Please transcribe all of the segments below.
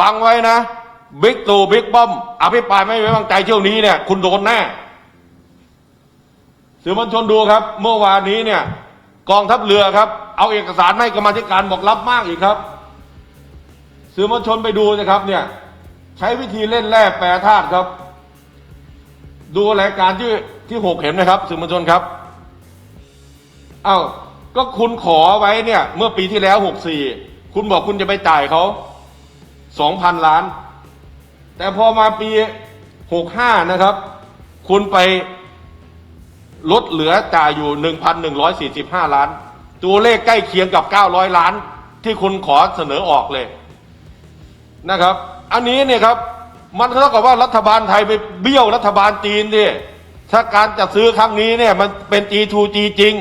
ฟังไว้นะบิ๊กตู่บิ๊กป้อม อภิปรายไม่ไว้วางใจเที่ยวนี้เนี่ย คุณโดนแน่สื่อมวลชนดูครับ เมื่อวานนี้เนี่ย กองทัพเรือครับ เอาเอกสารให้กรรมธิการบอกรับมากอีกครับ สื่อมวลชนไปดูนะครับ เนี่ย ใช้วิธีเล่นแร่แปรธาตุครับ ดูรายการที่ที่หกเห็นไหมครับ สื่อมวลชนครับเอ้าก็คุณขอไว้เนี่ย เมื่อปีที่แล้วหกสี่คุณบอกคุณจะไปจ่ายเขา สองพันล้าน แต่พอมาปีหกห้านะครับ คุณไปลดเหลือจ่ายอยู่หนึ่งพันหนึ่งร้อยสี่สิบห้าล้าน ตัวเลขใกล้เคียงกับเก้าร้อยล้าน ที่คุณขอเสนอออกเลยนะครับ อันนี้เนี่ยครับ มันเท่ากับว่ารัฐบาลไทยไปเบี้ยวรัฐบาลจีนดิถ้าการจัดซื้อครั้งนี้เนี่ยมันเป็น G2G จริง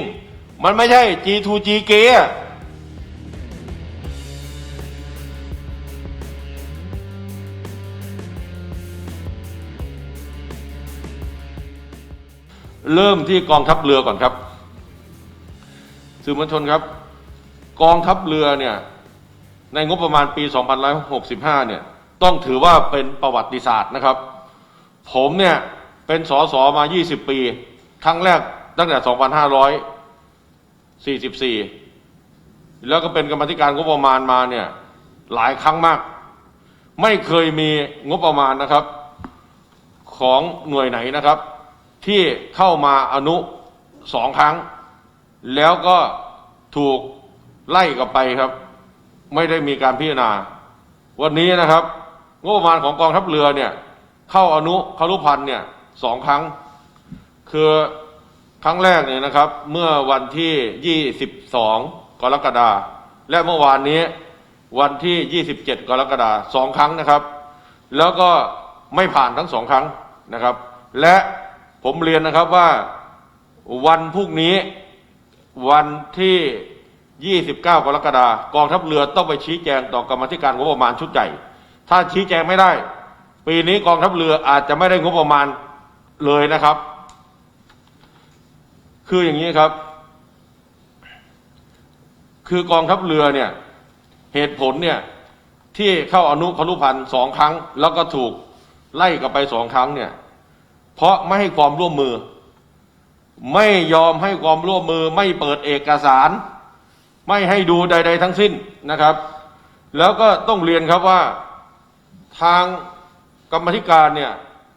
มันไม่ใช่ G2G เก เริ่มที่กองทัพเรือก่อนครับ สื่อมวลชนครับ กองทัพเรือเนี่ยในงบประมาณปี 2565 เนี่ยต้องถือว่าเป็นประวัติศาสตร์นะครับ ผมเนี่ยเป็นสสมา 20 ปี ครั้งแรกตั้งแต่ 2544 แล้วก็เป็นกรรมธิการงบประมาณมาเนี่ยหลายครั้งมาก ไม่เคยมีงบประมาณนะครับ ของหน่วยไหนนะครับ ที่เข้ามาอนุสองครั้ง แล้วก็ถูกไล่กลับไปครับ ไม่ได้มีการพิจารณา วันนี้นะครับงบประมาณของกองทัพเรือเนี่ยเข้าอนุคารุพันธ์เนี่ยสองครั้ง คือครั้งแรกเนี่ยนะครับ เมื่อวันที่ 22 กรกฎาคมและเมื่อวานนี้วันที่ 27 กรกฎาคมสองครั้งนะครับ แล้วก็ไม่ผ่านทั้งสองครั้งนะครับ และ ผมเรียนนะครับว่าวันพรุ่งนี้วันที่ 29 กรกฎาคมกองทัพเรือต้องไปชี้แจงต่อกรรมธิการงบประมาณชุดใหญ่ ถ้าชี้แจงไม่ได้ ปีนี้กองทัพเรืออาจจะไม่ได้งบประมาณเลยนะครับ คืออย่างนี้ครับ คือกองทัพเรือเนี่ยเหตุผลเนี่ยที่เข้าอนุครุพันธ์สองครั้ง แล้วก็ถูกไล่กลับไปสองครั้งเนี่ย เพราะไม่ให้ความร่วมมือ ไม่ยอมให้ความร่วมมือ ไม่เปิดเอกสาร ไม่ให้ดูใด ๆ ทั้งสิ้นนะครับ แล้วก็ต้องเรียนครับว่าทางกรรมธิการเนี่ย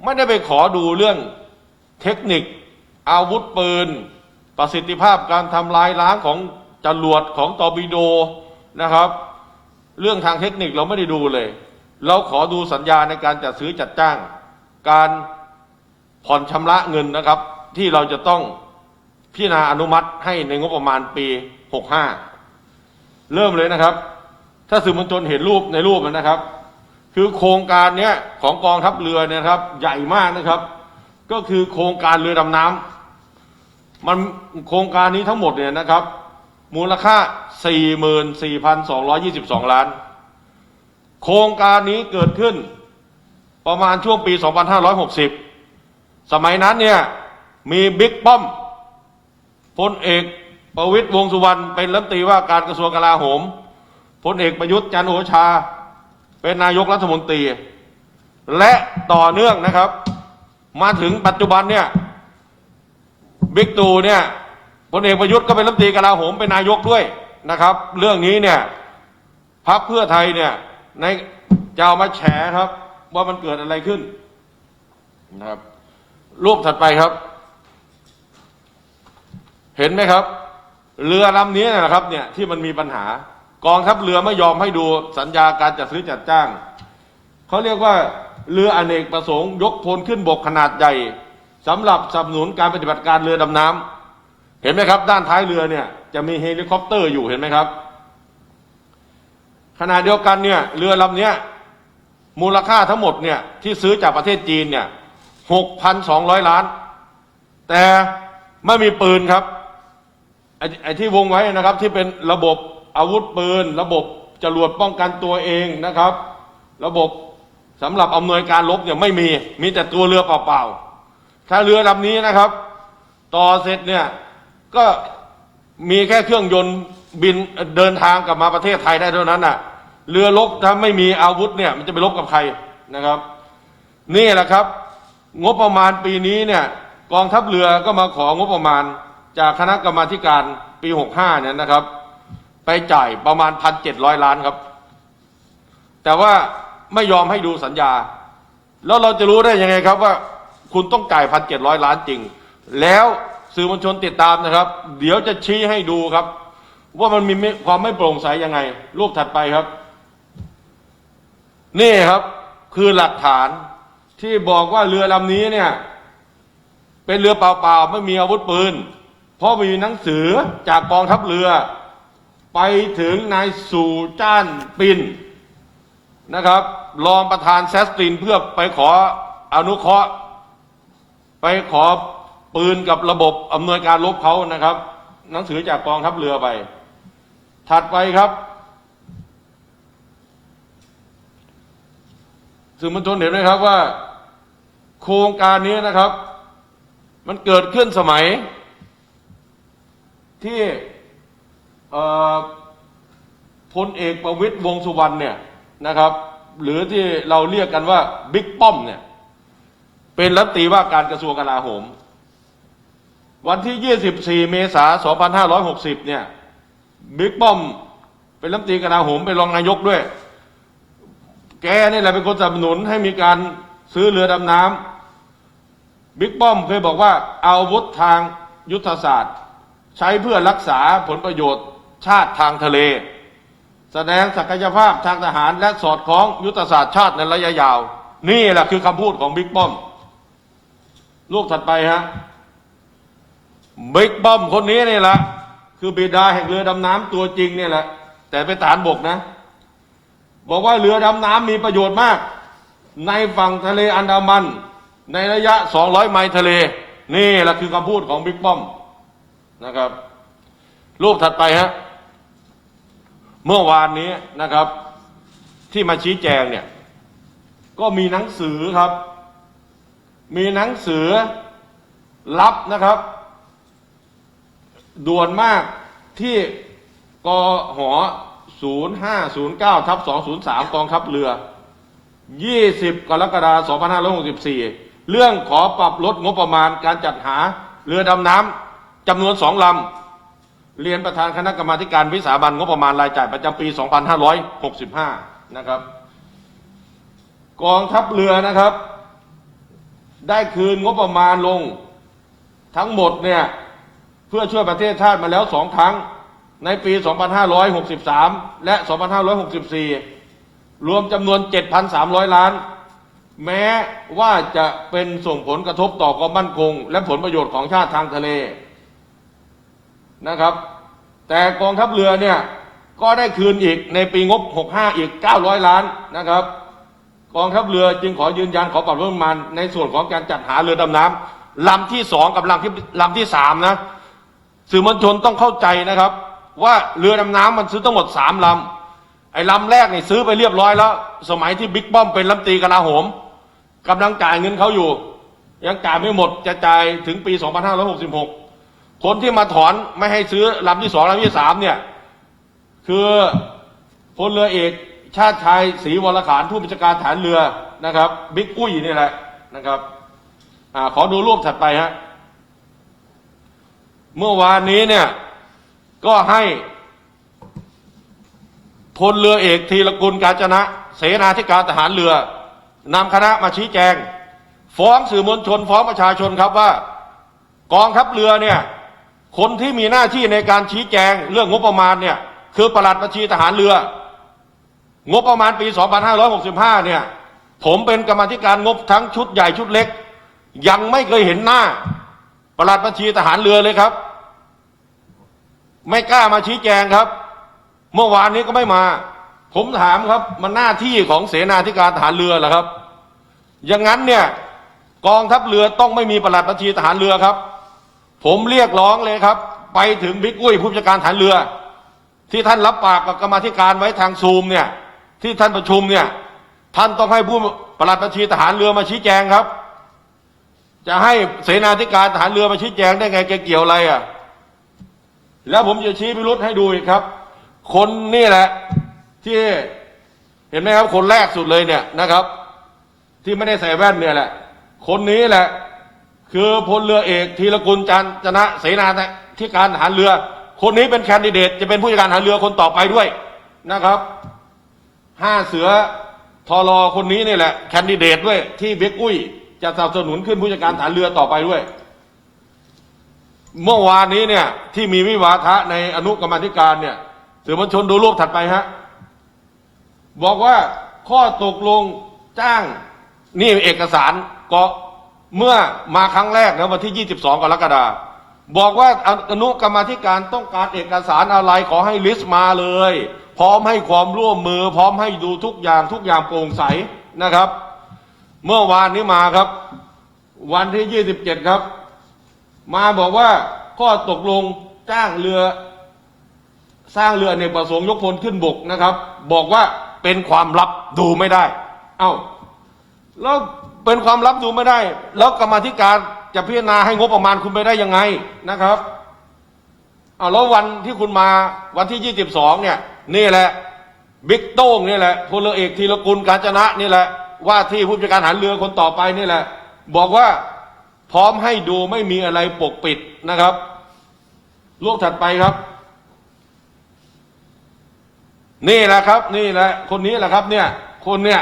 ไม่ได้ไปขอดูเรื่องเทคนิค อาวุธปืน ประสิทธิภาพการทำลายล้างของจรวดของตอร์ปิโดนะครับ เรื่องทางเทคนิคเราไม่ได้ดูเลย เราขอดูสัญญาในการจัดซื้อจัดจ้าง การ ผ่อนชำระเงินนะครับ ที่เราจะต้องพิจารณาอนุมัติให้ในงบประมาณปี 65 เริ่มเลยนะครับ ถ้าสื่อมวลชนเห็นรูปในรูปนะครับ คือโครงการเนี้ยของกองทัพเรือเนี่ยนะครับ ใหญ่มากนะครับ ก็คือโครงการเรือดำน้ำมันโครงการนี้ทั้งหมดเนี่ยนะครับ มูลค่า 44,222 ล้าน โครงการนี้เกิดขึ้นประมาณช่วงปี 2560 สมัยนั้นเนี่ยมีบิ๊กป้อมพลเอกประวิตยวงสุวรรณเป็นรัฐมนตรีว่าการกระทรวงกลาโหมพลเอกประยุทธ์จันโอชา เป็นนายกรัฐมนตรี และต่อเนื่องนะครับ มาถึงปัจจุบันเนี่ยบิ๊กตู่เนี่ยพลเอกประยุทธ์ก็เป็นรัฐมนตรีกลาโหมเป็นนายกด้วยนะครับ เรื่องนี้เนี่ยพรรคเพื่อไทยเนี่ยในจะเอามาแฉครับ ว่ามันเกิดอะไรขึ้นนะครับ รูปถัดไปครับ เห็นไหมครับ เรือลำนี้นะครับ เนี่ย ที่มันมีปัญหา กองทัพเรือไม่ยอมให้ดูสัญญาการจัดซื้อจัดจ้างเขาเรียกว่าเรืออเนกประสงค์ ยกพลขึ้นบกขนาดใหญ่สำหรับสนับสนุนการปฏิบัติการเรือดำน้ำเห็นไหมครับ ด้านท้ายเรือเนี่ย จะมีเฮลิคอปเตอร์อยู่เห็นไหมครับขณะเดียวกันเนี่ยเรือลำนี้มูลค่าทั้งหมดเนี่ยที่ซื้อจากประเทศจีนเนี่ย หกพันสองร้อยล้าน แต่ไม่มีปืนครับไอ้ไอที่วงไว้นะครับที่เป็นระบบอาวุธปืน ระบบจรวดป้องกันตัวเองนะครับ ระบบสำหรับอำนวยการรบเนี่ยไม่มีมีแต่ตัวเรือเปล่าๆถ้าเรือลำนี้นะครับ ต่อเสร็จเนี่ยก็มีแค่เครื่องยนต์บินเดินทางกลับมาประเทศไทยได้เท่านั้นน่ะ เรือรบถ้าไม่มีอาวุธเนี่ยมันจะไปรบกับใครนะครับ นี่แหละครับ งบประมาณปีนี้เนี่ยกองทัพเรือก็มาของบประมาณจากคณะกรรมาการปี 65เนี่ยนะครับ ไปจ่ายประมาณ 1,700 ล้านครับ แต่ว่าไม่ยอมให้ดูสัญญา แล้วเราจะรู้ได้ยังไงครับว่าคุณต้องจ่าย 1,700 ล้านจริง แล้วสื่อมวลชนติดตามนะครับ เดี๋ยวจะชี้ให้ดูครับ ว่ามันมีความไม่โปร่งใสยังไง รูปถัดไปครับ นี่ครับคือหลักฐาน ที่บอกว่าเรือลำนี้เนี่ย เป็นเรือเปล่าๆไม่มีอาวุธปืน เพราะมีหนังสือจากกองทัพเรือ ไปถึงนายสู่จ้านปินนะครับ รองประธานแซสตินเพื่อไปขออนุเคราะห์ ไปขอปืนกับระบบอำนวยการรบเขานะครับ หนังสือจากกองทัพเรือไป ถัดไปครับสื่อมวลชนเห็นไหมครับว่า โครงการนี้นะครับ มันเกิดขึ้นสมัย ที่พลเอกประวิตยวงสุวรรณเนี่ยนะครับ หรือที่เราเรียกกันว่าบิ๊กป้อมเนี่ยเป็นรัฐตีว่าการกระทรวงกลาโหม วันที่ 24 เมษายน 2560 เนี่ยบิ๊กป้อมเป็นรัฐมนตรีกลาโหมเป็นรองนายกด้วย แกนี่แหละเป็นคนสนับสนุนให้มีการซื้อเรือดำน้ำ บิ๊กป้อมเคยบอกว่าเอาวุธทางยุทธศาสตร์ ใช้เพื่อรักษาผลประโยชน์ชาติทางทะเล แสดงศักยภาพทางทหารและสอดคล้องยุทธศาสตร์ชาติในระยะยาว นี่แหละคือคำพูดของบิ๊กป้อม ลูกถัดไปฮะบิ๊กป้อมคนนี้นี่แหละคือบิดาแห่งเรือดำน้ำตัวจริงเนี่ยแหละ แต่เป็นฐานบกนะ บอกว่าเรือดำน้ำมีประโยชน์มาก ในฝั่งทะเลอันดามัน ในระยะ 200 ไมล์ทะเล นี่แหละคือคำพูดของบิ๊กป้อมนะครับ รูปถัดไปฮะเมื่อวานนี้นะครับ ที่มาชี้แจงเนี่ย ก็มีหนังสือครับ มีหนังสือรับนะครับ ด่วนมากที่กหอ0509ทับ203 กองทัพเรือ 20 กรกฎาคม2564 เรื่องขอปรับลดงบประมาณการจัดหาเรือดำน้ำจำนวนสองลำเรียนประธานคณะกรรมาการวิสามันงบประมาณรายจ่ายประจำปี 2565 นะครับ กองทัพเรือนะครับ ได้คืนงบประมาณลงทั้งหมดเนี่ยเพื่อช่วยประเทศชาติมาแล้วสองครั้งในปี 2563 และ 2564 รวมจำนวน 7,300 ล้าน แม้ว่าจะเป็นส่งผลกระทบต่อความมั่นคง และผลประโยชน์ของชาติทางทะเลนะครับ แต่กองทัพเรือเนี่ยก็ได้คืนอีกในปีงบ 65 อีก 900 ล้านนะครับ กองทัพเรือจึงขอยืนยันขอปรับลดงบประมาณในส่วนของการจัดหาเรือดำน้ำลำที่สองกับลำที่ลำที่สามนะสื่อมวลชนต้องเข้าใจนะครับ ว่าเรือดำน้ำมันซื้อทั้งหมดสามลำไอ้ลำแรกนี่ซื้อไปเรียบร้อยแล้ว สมัยที่บิ๊กป้อมเป็นรัฐมนตรีกลาโหม กำลังจ่ายเงินเขาอยู่ ยังจ่ายไม่หมดจะจ่ายถึงปี 2566 คนที่มาถอนไม่ให้ซื้อลำที่สองลำที่สามเนี่ย คือพลเรือเอกชาติชายศรีวรขานผู้บัญชาการฐานเรือนะครับบิ๊กอุ้ยนี่แหละนะครับอขอดูรูปถัดไปฮะเมื่อวานนี้เนี่ยก็ให้พลเรือเอกธีรกุลกาญจนะ เสนาธิการทหารเรือ นำคณะมาชี้แจง ฟ้องสื่อมวลชนฟ้องประชาชนครับว่า กองทัพเรือเนี่ยคนที่มีหน้าที่ในการชี้แจงเรื่องงบประมาณเนี่ยคือประหลัดบัญชีทหารเรือ งบประมาณปี 2565 เนี่ย ผมเป็นกรรมธิการงบทั้งชุดใหญ่ชุดเล็ก ยังไม่เคยเห็นหน้า ประหลัดบัญชีทหารเรือเลยครับ ไม่กล้ามาชี้แจงครับ เมื่อวานนี้ก็ไม่มา ผมถามครับมันหน้าที่ของเสนาธิการทหารเรือเหรอครับ อย่างนั้นเนี่ยกองทัพเรือต้องไม่มีประหลัดบัญชีทหารเรือครับ ผมเรียกร้องเลยครับ ไปถึงบิ๊กอุ้ยผู้จัดการฐานเรือ ที่ท่านรับปากกับกรรมธิการไว้ทางซูมเนี่ยที่ท่านประชุมเนี่ยท่านต้องให้ผู้ประหลัดบัญชีทหารเรือมาชี้แจงครับ จะให้เสนาธิการทหารเรือมาชี้แจงได้ไงแกเกี่ยวอะไรอะ แล้วผมจะชี้พิรุษให้ดูอีกครับ คนนี่แหละ ที่เห็นไหมครับคนแรกสุดเลยเนี่ยนะครับ ที่ไม่ได้ใส่แว่นเนี่ยแหละ คนนี้แหละ คือพลเรือเอกธีรกุลจันจนะเสนาธิการทหารเรือ คนนี้เป็นแคนดิเดต จะเป็นผู้จัดการทหารเรือคนต่อไปด้วยนะครับห้าเสือทอรอคนนี้นี่แหละแคนดิเดตด้วยที่เบกอุ้ย จะสนับสนุนขึ้นผู้จัดการทหารเรือต่อไปด้วย เมื่อวานนี้เนี่ยที่มีวิวาทะในอนุกรรมธิการเนี่ยสื่อมวลชนดูรูปถัดไปฮะ บอกว่าข้อตกลงจ้างนี่เอกสารก็เมื่อมาครั้งแรกนะวันที่ 22 กรกฎาคมบอกว่าอนุกรรมธิการต้องการเอกสารอะไรขอให้ลิสต์มาเลย พร้อมให้ความร่วมมือ พร้อมให้ดูทุกอย่างทุกอย่างโปร่งใสนะครับ เมื่อวานนี้มาครับ วันที่ 27 ครับ มาบอกว่าข้อตกลงจ้างเรือ สร้างเรือในประสงค์ยกพลขึ้นบกนะครับ บอกว่า เป็นความลับดูไม่ได้ เอ้าแล้วเป็นความลับดูไม่ได้ แล้วกรรมธิการจะพิจารณาให้งบประมาณคุณไปได้ยังไงนะครับเอาแล้ววันที่คุณมาวันที่22เนี่ยนี่แหละบิ๊กโต้งนี่แหละพลเอกธีรกุลการจนะนี่แหละ ว่าที่ผู้จัดการหารเรือคนต่อไปนี่แหละ บอกว่าพร้อมให้ดูไม่มีอะไรปกปิดนะครับรูปถัดไปครับ นี่แหละครับ นี่แหละ คนนี้แหละครับเนี่ย คนเนี่ย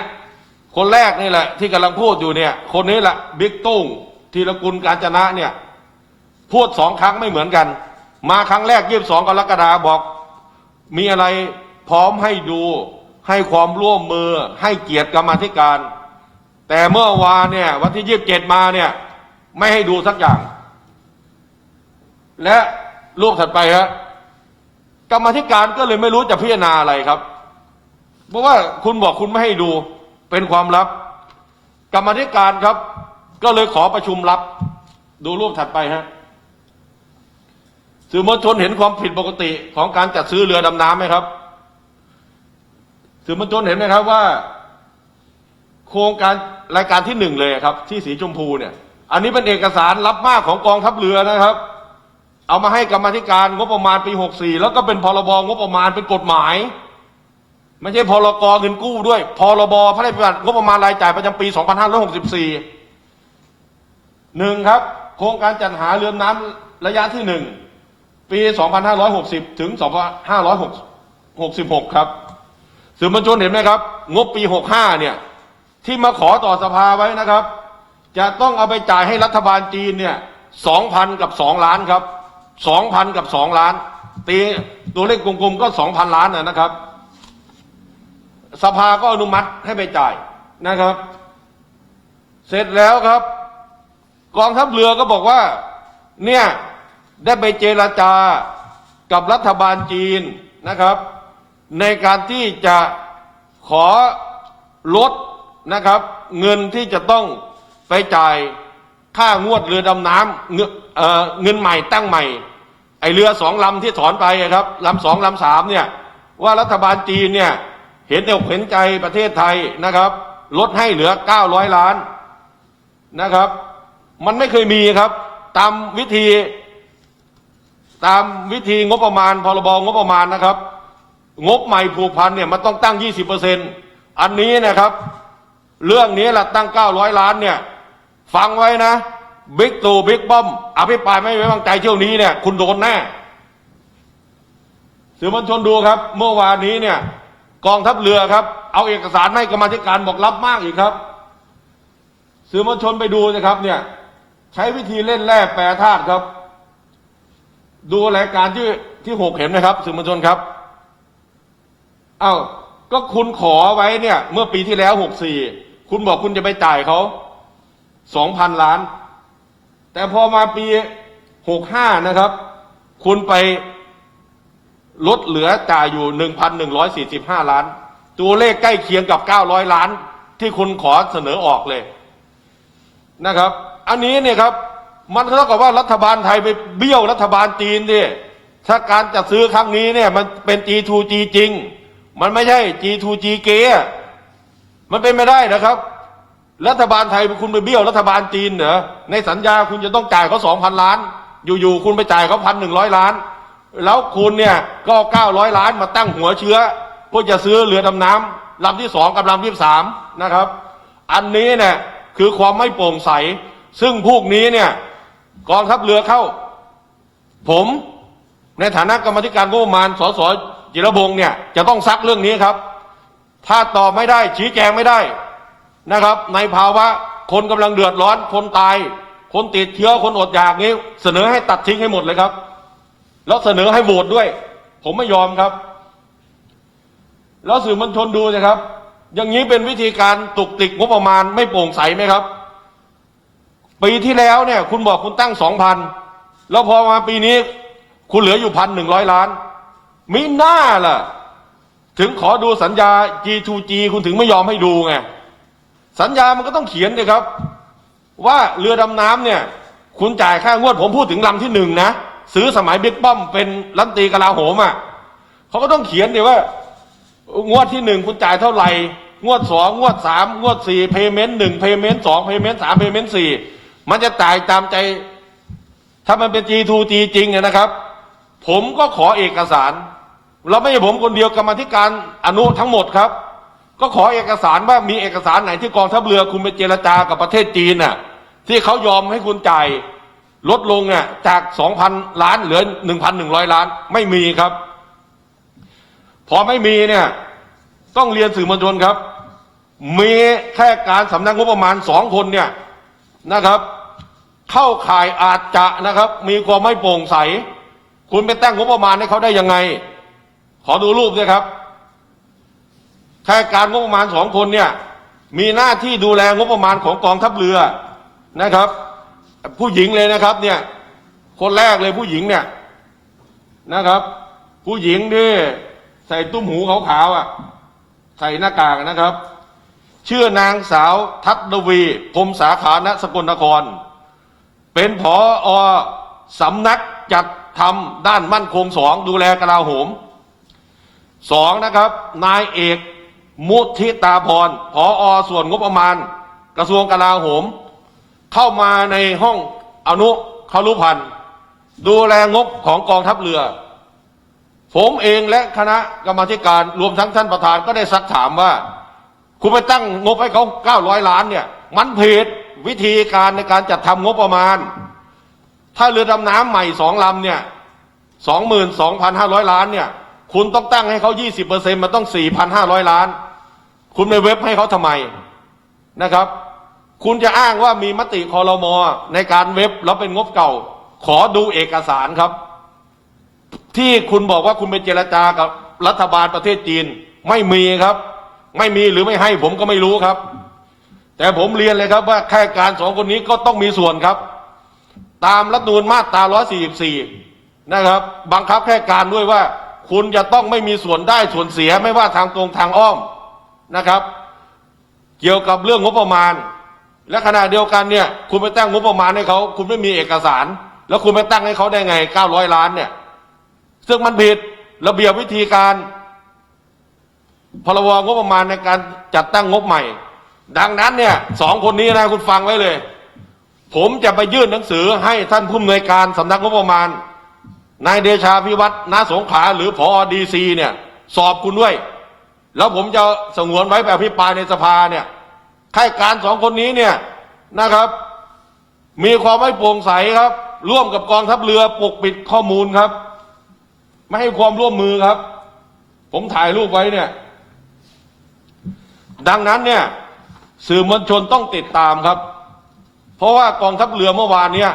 คนแรกนี่แหละ ที่กำลังพูดอยู่เนี่ย คนนี้แหละบิ๊กตุ้งธีรกุลการจนะเนี่ย พูดสองครั้งไม่เหมือนกัน มาครั้งแรกยี่สิบสองกรกฎาบอก มีอะไรพร้อมให้ดู ให้ความร่วมมือให้เกียรติกรรมาธิการ แต่เมื่อวานเนี่ย วันที่ยี่สิบเจ็ดมาเนี่ย ไม่ให้ดูสักอย่าง และรูปถัดไปครับ กรรมธิการก็เลยไม่รู้จะพิจารณาอะไรครับ เพราะว่าคุณบอกคุณไม่ให้ดูเป็นความลับ กรรมธิการครับ ก็เลยขอประชุมลับ ดูรูปถัดไปฮะสื่อมวลชนเห็นความผิดปกติของการจัดซื้อเรือดำน้ำไหมครับสื่อมวลชนเห็นไหมครับว่า โครงการรายการที่หนึ่งเลยครับ ที่สีชมพูเนี่ย อันนี้เป็นเอกสารรับมากของกองทัพเรือนะครับ เอามาให้กรรมาธิการงบประมาณปี64แล้วก็เป็นพรบงบประมาณเป็นกฎหมาย ไม่ใช่พรกเงินกู้ด้วยพรบพระราชบัญญัติงบประมาณรายจ่ายประจำปี2564หนึ่งครับ โครงการจัดหาเรือน้ำระยะที่หนึ่งปี 2560 ถึง 2566 ครับสื่อมวลชนเห็นไหมครับ งบปี 65 เนี่ย ที่มาขอต่อสภาไว้นะครับ จะต้องเอาไปจ่ายให้รัฐบาลจีนเนี่ย 2,000 กับ 2 ล้านครับ 2,000กับ2ล้าน ตีตัวเลขกลมๆก็2,000ล้านนะนะครับ สภาก็อนุมัติให้ไปจ่ายนะครับ เสร็จแล้วครับ กองทัพเรือก็บอกว่า เนี่ยได้ไปเจรจากับรัฐบาลจีนนะครับ ในการที่จะขอลดนะครับ เงินที่จะต้องไปจ่าย ค่างวดเรือดำน้ำเงินเงินใหม่ตั้งใหม่ ไอเรือสองลำที่ถอนไปอะครับลำสองลำสามเนี่ย ว่ารัฐบาลจีนเนี่ย เห็นอกเห็นใจประเทศไทยนะครับ ลดให้เหลือ900ล้านนะครับ มันไม่เคยมีครับ ตามวิธี ตามวิธีงบประมาณพรบงบประมาณนะครับ งบใหม่ผูกพันเนี่ยมันต้องตั้ง20%อันนี้นะครับ เรื่องนี้ละตั้ง900ล้านเนี่ย ฟังไว้นะบิ๊กตู่บิ๊กป้อม อภิปรายไม่ไว้วางใจเที่ยวนี้เนี่ย คุณโดนแน่สื่อมวลชนดูครับ เมื่อวานนี้เนี่ย กองทัพเรือครับ เอาเอกสารให้กรรมธิการบอกรับมากอีกครับสื่อมวลชนไปดูนะครับ เนี่ย ใช้วิธีเล่นแร่แปรธาตุครับ ดูรายการที่ที่หกเห็นไหมครับสื่อมวลชนครับเอ้าก็คุณขอไว้เนี่ย เมื่อปีที่แล้วหกสี่คุณบอกคุณจะไปจ่ายเขา สองพันล้าน แต่พอมาปีหกห้านะครับ คุณไปลดเหลือจ่ายอยู่หนึ่งพันหนึ่งร้อยสี่สิบห้าล้าน ตัวเลขใกล้เคียงกับเก้าร้อยล้าน ที่คุณขอเสนอออกเลยนะครับ อันนี้เนี่ยครับ มันเท่ากับว่ารัฐบาลไทยไปเบี้ยวรัฐบาลจีนดิถ้าการจัดซื้อครั้งนี้เนี่ย มันเป็น G2G จริง มันไม่ใช่ G2G เกย์มันเป็นไม่ได้นะครับ รัฐบาลไทยคุณไปเบี้ยวรัฐบาลจีนเหรอในสัญญาคุณจะต้องจ่ายเขาสองพันล้าน อยู่ๆคุณไปจ่ายเขาพันหนึ่งร้อยล้าน แล้วคุณเนี่ยก็เก้าร้อยล้านมาตั้งหัวเชื้อเพื่อจะซื้อเรือดำน้ลำที่สองกับลำที่สามนะครับ อันนี้เนี่ยคือความไม่โปร่งใส ซึ่งพวกนี้เนี่ยกองทัพเรือเข้า ผมในฐานะกรรมธิการงบประมาณสสจิรบงเนี่ยจะต้องซักเรื่องนี้ครับ ถ้าตอบไม่ได้ชี้แจงไม่ได้ นะครับ ในภาวะคนกำลังเดือดร้อนคนตาย คนติดเชื้อคนอดอยากนี้ เสนอให้ตัดทิ้งให้หมดเลยครับ แล้วเสนอให้โหวตด้วย ผมไม่ยอมครับ แล้วสื่อมวลชนดูนะครับ อย่างนี้เป็นวิธีการตุกติกงบประมาณไม่โปร่งใสไหมครับ ปีที่แล้วเนี่ย คุณบอกคุณตั้งสองพันแล้วพอมาปีนี้ คุณเหลืออยู่พันหนึ่งร้อยล้านมิหน้าล่ะ ถึงขอดูสัญญา G2G คุณถึงไม่ยอมให้ดูไง สัญญามันก็ต้องเขียนเลยครับ ว่าเรือดำน้ำเนี่ย คุณจ่ายค่างวดผมพูดถึงลำที่หนึ่งนะ ซื้อสมัยบิ๊กป้อมเป็นรัฐตรีกลาโหมอะเขาก็ต้องเขียนเดี๋ยวว่า งวดที่หนึ่งคุณจ่ายเท่าไหร่ งวดสองงวดสามงวดสี่เพย์เมนต์หนึ่งเพย์เมนต์สองเพย์เมนต์สามเพย์เมนต์สี่มันจะจ่ายตามใจ ถ้ามันเป็น G2G จริงเนี่ยนะครับ ผมก็ขอเอกสาร เราไม่ใช่ผมคนเดียวกรรมธิการอนุทั้งหมดครับ ก็ขอเอกสารว่ามีเอกสารไหนที่กองทัพเรือคุณไปเจรจากับประเทศจีนน่ะ ที่เขายอมให้คุณจ่ายลดลงเนี่ยจาก 2,000 ล้านเหลือ 1,100 ล้าน ไม่มีครับ พอไม่มีเนี่ย ต้องเรียนสื่อมวลชนครับ มีแค่การสำนักงบประมาณสองคนเนี่ยนะครับ เข้าข่ายอาจจะนะครับ มีความไม่โปร่งใส คุณไปตั้งงบประมาณให้เขาได้ยังไง ขอดูรูปด้วยครับ แค่การงบประมาณสองคนเนี่ยมีหน้าที่ดูแลงบประมาณของกองทัพเรือนะครับ ผู้หญิงเลยนะครับเนี่ยคนแรกเลยผู้หญิงเนี่ยนะครับ ผู้หญิงที่ใส่ตุ้มหูขาวๆอะใส่หน้ากากนะครับ ชื่อนางสาวทัศวีพรมสาขาณสกลนคร เป็นผออสำนักจัดทำด้านมั่นคงสองดูแลกลาโหมสองนะครับ นายเอก มุทิตาพรผออส่วนงบประมาณ กระทรวงกลาโหม เข้ามาในห้องอนุคารุพันธ์ดูแลงบของกองทัพเรือ ผมเองและคณะกรรมการรวมทั้งท่านประธานก็ได้ซักถามว่า คุณไปตั้งงบให้เขา900 ล้านเนี่ย มันผิดวิธีการในการจัดทำงบประมาณ ถ้าเรือดำน้ำใหม่สองลำเนี่ย 22,500 ล้านเนี่ย คุณต้องตั้งให้เขา20%มันต้อง 4,500 ล้าน คุณไปเว็บให้เขาทำไมนะครับ คุณจะอ้างว่ามีมติคอรมอในการเว็บแล้วเป็นงบเก่า ขอดูเอกสารครับ ที่คุณบอกว่าคุณไปเจรจากับรัฐบาลประเทศจีนไม่มีครับ ไม่มีหรือไม่ให้ผมก็ไม่รู้ครับ แต่ผมเรียนเลยครับว่าแค่การสองคนนี้ก็ต้องมีส่วนครับ ตามรัฐมนูญมาตรา 144 นะครับ บังคับแค่การด้วยว่า คุณจะต้องไม่มีส่วนได้ส่วนเสียไม่ว่าทางตรงทางอ้อมนะครับ เกี่ยวกับเรื่องงบประมาณ และขณะเดียวกันเนี่ย คุณไปตั้งงบประมาณให้เขาคุณไม่มีเอกสาร แล้วคุณไปตั้งให้เขาได้ไง 900 ล้านเนี่ย ซึ่งมันผิดระเบียบวิธีการพรบงบประมาณในการจัดตั้งงบใหม่ ดังนั้นเนี่ยสองคนนี้นะคุณฟังไว้เลย ผมจะไปยื่นหนังสือให้ท่านผู้อำนวยการสำนักงบประมาณ นายเดชาพิวัตรนาสงขาหรือพอดีซีเนี่ย สอบคุณด้วย แล้วผมจะสงวนไว้แบบพิปรายในสภาเนี่ยข้าการสองคนนี้เนี่ยนะครับ มีความไม่โปร่งใสครับ ร่วมกับกองทัพเรือปกปิดข้อมูลครับ ไม่ให้ความร่วมมือครับ ผมถ่ายรูปไว้เนี่ย ดังนั้นเนี่ยสื่อมวลชนต้องติดตามครับ เพราะว่ากองทัพเรือเมื่อวานเนี่ย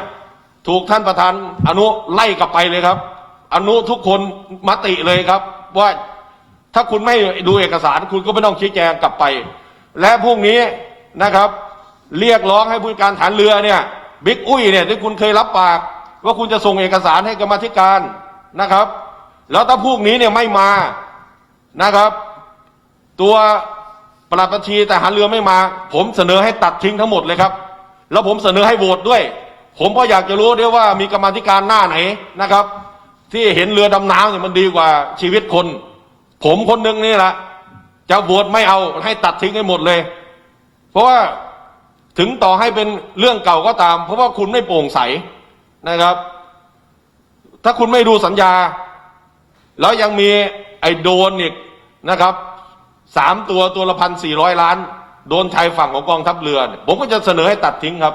ถูกท่านประธานอนุไล่กลับไปเลยครับ อนุทุกคนมติเลยครับ ว่าถ้าคุณไม่ดูเอกสารคุณก็ไม่ต้องชี้แจงกลับไป และพรุ่งนี้นะครับ เรียกร้องให้ผู้การฐานเรือเนี่ยบิ๊กอุ้ยเนี่ยที่คุณเคยรับปาก ว่าคุณจะส่งเอกสารให้กรรมธิการนะครับ แล้วถ้าพวกนี้เนี่ยไม่มานะครับ ตัวปลัดบัญชีแต่หารเรือไม่มา ผมเสนอให้ตัดทิ้งทั้งหมดเลยครับ แล้วผมเสนอให้โหวตด้วย ผมก็อยากจะรู้ด้วยว่ามีกรรมธิการหน้าไหนนะครับ ที่เห็นเรือดำน้ำเนี่ยมันดีกว่าชีวิตคน ผมคนหนึ่งนี่แหละจะโหวตไม่เอาให้ตัดทิ้งให้หมดเลย เพราะว่าถึงต่อให้เป็นเรื่องเก่าก็ตาม เพราะว่าคุณไม่โปร่งใสนะครับ ถ้าคุณไม่ดูสัญญา แล้วยังมีไอ้โดนอีกนะครับสามตัวตัวละพันสี่ร้อยล้าน โดนชายฝั่งของกองทัพเรือ ผมก็จะเสนอให้ตัดทิ้งครับ